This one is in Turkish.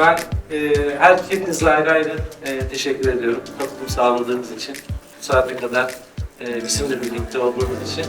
Ben e, her hepinizle ayrı ayrı e, teşekkür ediyorum. Katılım sağladığınız için. Bu saate kadar e, bizimle birlikte olduğunuz için.